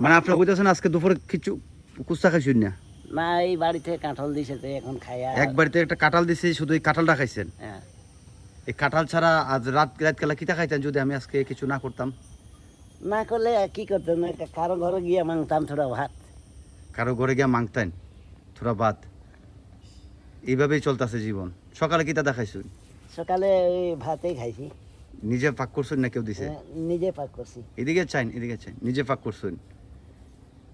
মানে আপনি কইতেছেন আজকে দুপুরে কিছু কুস্তা খাইছেন না? না এই বাড়িতে কাঁঠাল দিছে তো এখন খাইয়া এক বাড়িতে একটা কাঁঠাল দিছে শুধু এই কাঁঠালটা খাইছেন? হ্যাঁ। এই কাঁঠাল ছাড়া আজ রাত রাত কেলা কিতা খাইতেন যদি আমি আজকে কিছু না করতাম? না করলে কি করতেন? কারও ঘরে গিয়ে মাংতাম থোড়া ভাত। কারও ঘরে গিয়া মাংতেন থোড়া ভাত। এইভাবেই চলতেছে জীবন। সকালে কিতা দেখাইছুন সকালে ওই ভাতেই খাইছি। নিজে পাক করছুন না কেউ দিছে? হ্যাঁ, নিজে পাক করছি। এদিকে চাইন এদিকে চাইন। নিজে পাক করছুন?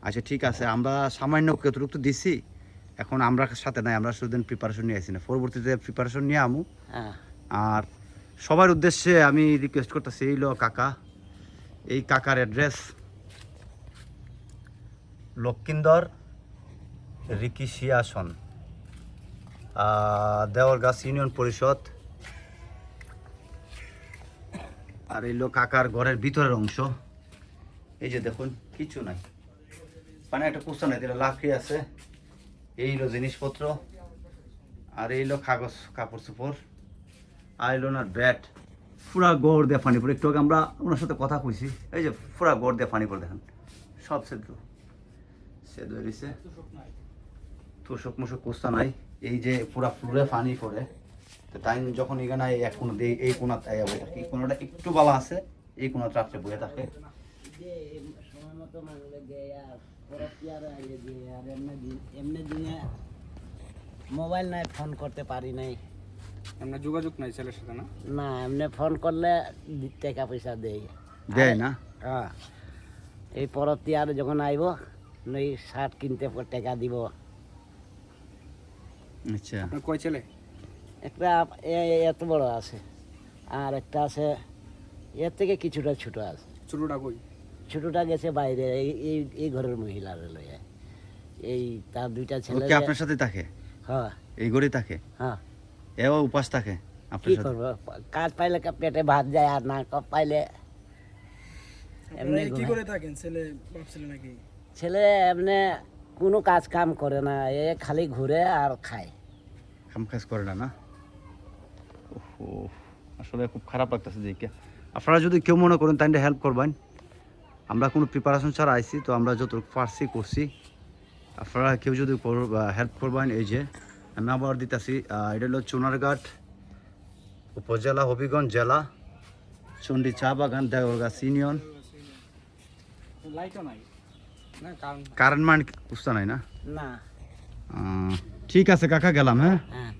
আচ্ছা ঠিক আছে আমরা সামান্য কতটুকু তো দিছি। এখন আমরা সাথে নাই আমরা শুধু প্রিপারেশন নিয়ে আসি না। পরবর্তীতে প্রিপারেশন নিয়ে আমু। হ্যাঁ। আর সবার উদ্দেশ্যে আমি রিকোয়েস্ট করতেছি এই লো কাকা এই কাকার অ্যাড্রেস লক্ষিন্দর রিকি সিয়াসন দেওয়ারগাছ ইউনিয়ন পরিষদ। আর এই লো কাকার ঘরের ভিতরের অংশ। এই যে দেখুন কিছু নাই। মানে একটা কুস্তা নাই দিলে লাকড়ি আছে। এই হলো জিনিসপত্র, আর এই হলো কাগজ, কাপড় চোপড় আইলো না ব্যাট পুরা গড় দিয়ে পড়ে একটু আগে আমরা ওনার সাথে কথা কইছি। এই যে পুরা গড় দিয়ে পড়ে দেখেন। সব সেদ্ধ। সেদ্ধ হয়ে গেছে। তোষক মোষক কোস্তা নাই। এই যে পুরা ফ্লোরে পানি পড়ে তো টাইম যখন এখানে এক কোনা দিয়ে এই কোনা তাই থাকে এই কোনাটা একটু বালা আছে, এই কোনা রাত্রে বয়ে থাকে। এমনি এমনি দিনে মোবাইল নাই ফোন করতে পারি নাই। এমনি যোগাযোগ নাই ছেলের সাথে না? না এমনি ফোন করলে টাকা পয়সা দেয়। দেয় না? হ্যাঁ। এই পরতি আর যখন আইব নই শার্ট কিনতে পর টাকা দিব। আচ্ছা। কয় ছেলে? একটা এত বড় আছে। আর একটা আছে এর থেকে কিছুটা ছোট আছে। ছোটটা কই? ছোটটা গেছে বাইরে এই এই এই ঘরের মহিলার লয়ে এই তার দুইটা ছেলে ওকে আপনার সাথে থাকে? হ্যাঁ। এই ঘরে থাকে? হ্যাঁ। এও উপাস থাকে আপনার কি সাথে? করব? কাজ পাইলে কা- পেটে ভাত যায় আর না ক- পাইলে এমনি কি করে থাকেন? ছেলে বাপ ছেলে নাকি? ছেলে এমনি কোনো কাজ কাম করে না এ খালি ঘুরে আর খায়। কাম কাজ করে না না? ওহো আসলে খুব খারাপ লাগতেছে দেখে। আপনারা যদি কেউ মনে করেন তাইলে হেল্প করবেন। আমরা কোনো প্রিপারেশন ছাড়া আইছি তো আমরা যতটুকু পারছি করছি। আপনারা কেউ যদি হেল্প করবেন এই যে আমি আবার দিতেছি এটা হলো চুনারঘাট উপজেলা হবিগঞ্জ জেলা চন্ডী চা বাগান দেওরগাছ ইউনিয়ন লাইটও নাই। না কারণ কারেন্ট মান বুঝতে নাই না? না। ঠিক আছে কাকা গেলাম হ্যাঁ? হ্যাঁ।